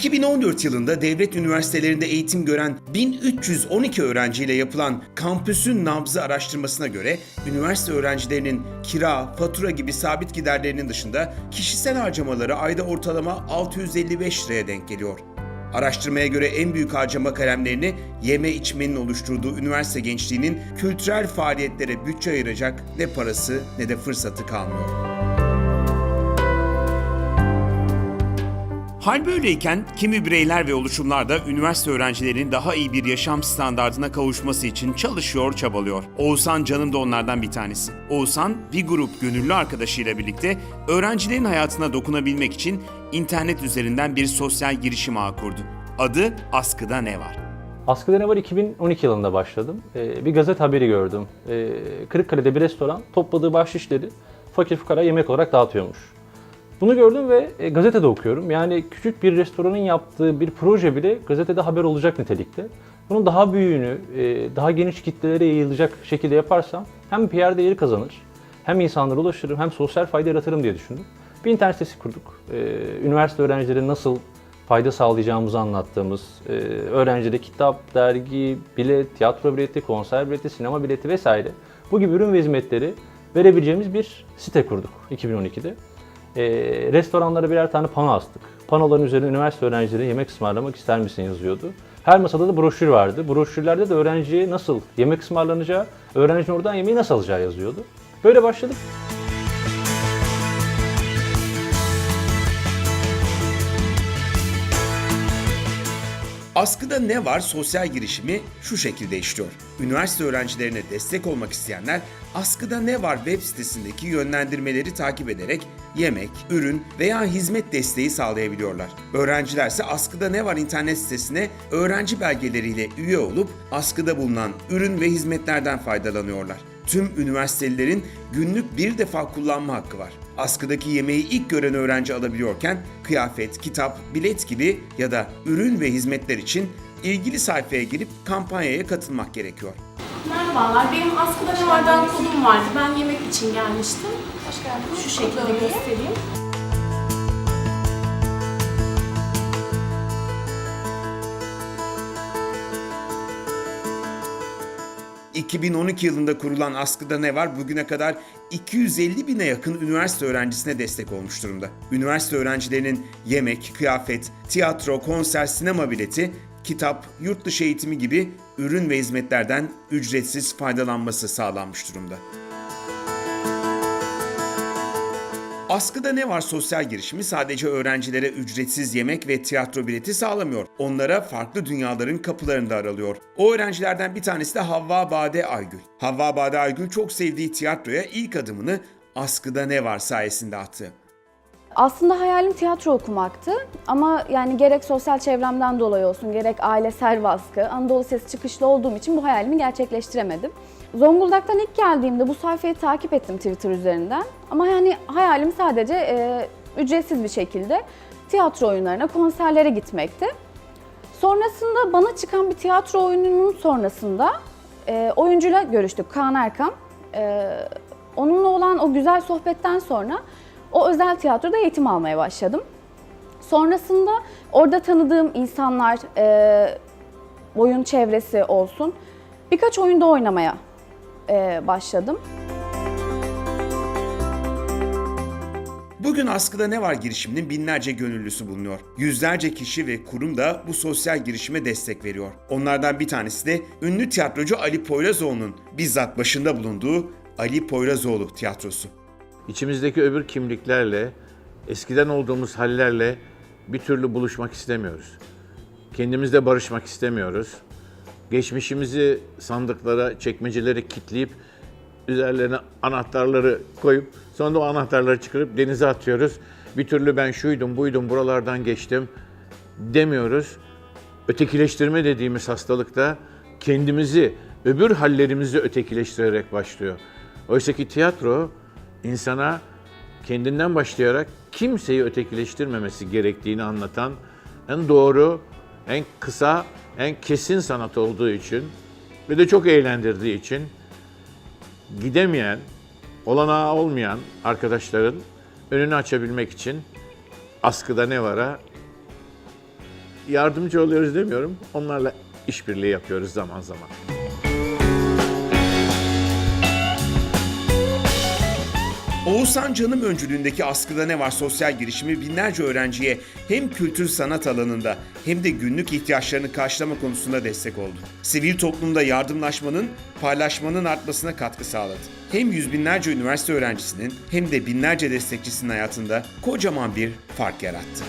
2014 yılında devlet üniversitelerinde eğitim gören 1312 öğrenciyle yapılan Kampüsün Nabzı araştırmasına göre üniversite öğrencilerinin kira, fatura gibi sabit giderlerinin dışında kişisel harcamaları ayda ortalama 655 liraya denk geliyor. Araştırmaya göre en büyük harcama kalemlerini yeme içmenin oluşturduğu üniversite gençliğinin kültürel faaliyetlere bütçe ayıracak ne parası ne de fırsatı kalmıyor. Hal böyleyken kimi bireyler ve oluşumlar da üniversite öğrencilerinin daha iyi bir yaşam standartına kavuşması için çalışıyor, çabalıyor. Oğuzhan Canım da onlardan bir tanesi. Oğuzhan bir grup gönüllü arkadaşıyla birlikte öğrencilerin hayatına dokunabilmek için internet üzerinden bir sosyal girişim ağı kurdu. Adı Askıda Ne Var? Askıda Ne Var 2012 yılında başladım. Ee, bir gazete haberi gördüm. Ee, Kırıkkale'de bir restoran topladığı bahşişleri fakir fukara yemek olarak dağıtıyormuş. Bunu gördüm ve e, gazetede okuyorum. Yani küçük bir restoranın yaptığı bir proje bile gazetede haber olacak nitelikte. Bunun daha büyüğünü, e, daha geniş kitlelere yayılacak şekilde yaparsam hem PR değeri kazanır, hem insanlara ulaşırım, hem sosyal fayda yaratırım diye düşündüm. Bir internet sitesi kurduk. Ee, Üniversite öğrencileri nasıl fayda sağlayacağımızı anlattığımız, e, öğrencide kitap, dergi, bilet, tiyatro bileti, konser bileti, sinema bileti vesaire bu gibi ürün ve hizmetleri verebileceğimiz bir site kurduk 2012'de. E, restoranlara birer tane pano astık. Panoların üzerine üniversite öğrencileri yemek ısmarlamak ister misin yazıyordu. Her masada da broşür vardı. Broşürlerde de öğrenciye nasıl yemek ısmarlanacağı, öğrencinin oradan yemeği nasıl alacağı yazıyordu. Böyle başladık. Askıda ne var sosyal girişimi şu şekilde işliyor. Üniversite öğrencilerine destek olmak isteyenler Askıda ne var web sitesindeki yönlendirmeleri takip ederek yemek, ürün veya hizmet desteği sağlayabiliyorlar. Öğrencilerse Askıda ne var internet sitesine öğrenci belgeleriyle üye olup askıda bulunan ürün ve hizmetlerden faydalanıyorlar. Tüm üniversitelilerin günlük bir defa kullanma hakkı var. Askıdaki yemeği ilk gören öğrenci alabiliyorken kıyafet, kitap, bilet gibi ya da ürün ve hizmetler için ilgili sayfaya girip kampanyaya katılmak gerekiyor. Merhabalar, benim askıda ne vardan kodum vardı. Ben yemek için gelmiştim. Hoş geldiniz. Şu şekilde göstereyim. 2012 yılında kurulan Askıda Ne Var bugüne kadar 250 bine yakın üniversite öğrencisine destek olmuş durumda. Üniversite öğrencilerinin yemek, kıyafet, tiyatro, konser, sinema bileti, kitap, yurt dışı eğitimi gibi ürün ve hizmetlerden ücretsiz faydalanması sağlanmış durumda. Askıda ne var sosyal girişimi sadece öğrencilere ücretsiz yemek ve tiyatro bileti sağlamıyor. Onlara farklı dünyaların kapılarını da aralıyor. O öğrencilerden bir tanesi de Havva Bade Aygül. Havva Bade Aygül çok sevdiği tiyatroya ilk adımını Askıda ne var sayesinde attı. Aslında hayalim tiyatro okumaktı ama yani gerek sosyal çevremden dolayı olsun gerek ailesel baskı, Anadolu Sesi çıkışlı olduğum için bu hayalimi gerçekleştiremedim. Zonguldak'tan ilk geldiğimde bu sayfayı takip ettim Twitter üzerinden ama yani hayalim sadece e, ücretsiz bir şekilde tiyatro oyunlarına, konserlere gitmekti. Sonrasında bana çıkan bir tiyatro oyununun sonrasında e, oyuncuyla görüştük, Kaan Erkam. E, onunla olan o güzel sohbetten sonra o özel tiyatroda eğitim almaya başladım. Sonrasında orada tanıdığım insanlar, e, oyun çevresi olsun, birkaç oyunda oynamaya e, başladım. Bugün askıda ne var girişiminin binlerce gönüllüsü bulunuyor. Yüzlerce kişi ve kurum da bu sosyal girişime destek veriyor. Onlardan bir tanesi de ünlü tiyatrocu Ali Poyrazoğlu'nun bizzat başında bulunduğu Ali Poyrazoğlu tiyatrosu. İçimizdeki öbür kimliklerle, eskiden olduğumuz hallerle bir türlü buluşmak istemiyoruz. Kendimizle barışmak istemiyoruz. Geçmişimizi sandıklara, çekmecelere kitleyip üzerlerine anahtarları koyup sonra da o anahtarları çıkarıp denize atıyoruz. Bir türlü ben şuydum, buydum, buralardan geçtim demiyoruz. Ötekileştirme dediğimiz hastalıkta kendimizi, öbür hallerimizi ötekileştirerek başlıyor. Oysa ki tiyatro insana kendinden başlayarak kimseyi ötekileştirmemesi gerektiğini anlatan en doğru, en kısa, en kesin sanat olduğu için ve de çok eğlendirdiği için gidemeyen, olanağı olmayan arkadaşların önünü açabilmek için askıda ne vara yardımcı oluyoruz demiyorum. Onlarla işbirliği yapıyoruz zaman zaman. Oğuzhan Canım öncülüğündeki Askıda Ne Var sosyal girişimi binlerce öğrenciye hem kültür sanat alanında hem de günlük ihtiyaçlarını karşılama konusunda destek oldu. Sivil toplumda yardımlaşmanın, paylaşmanın artmasına katkı sağladı. Hem yüz binlerce üniversite öğrencisinin hem de binlerce destekçisinin hayatında kocaman bir fark yarattı.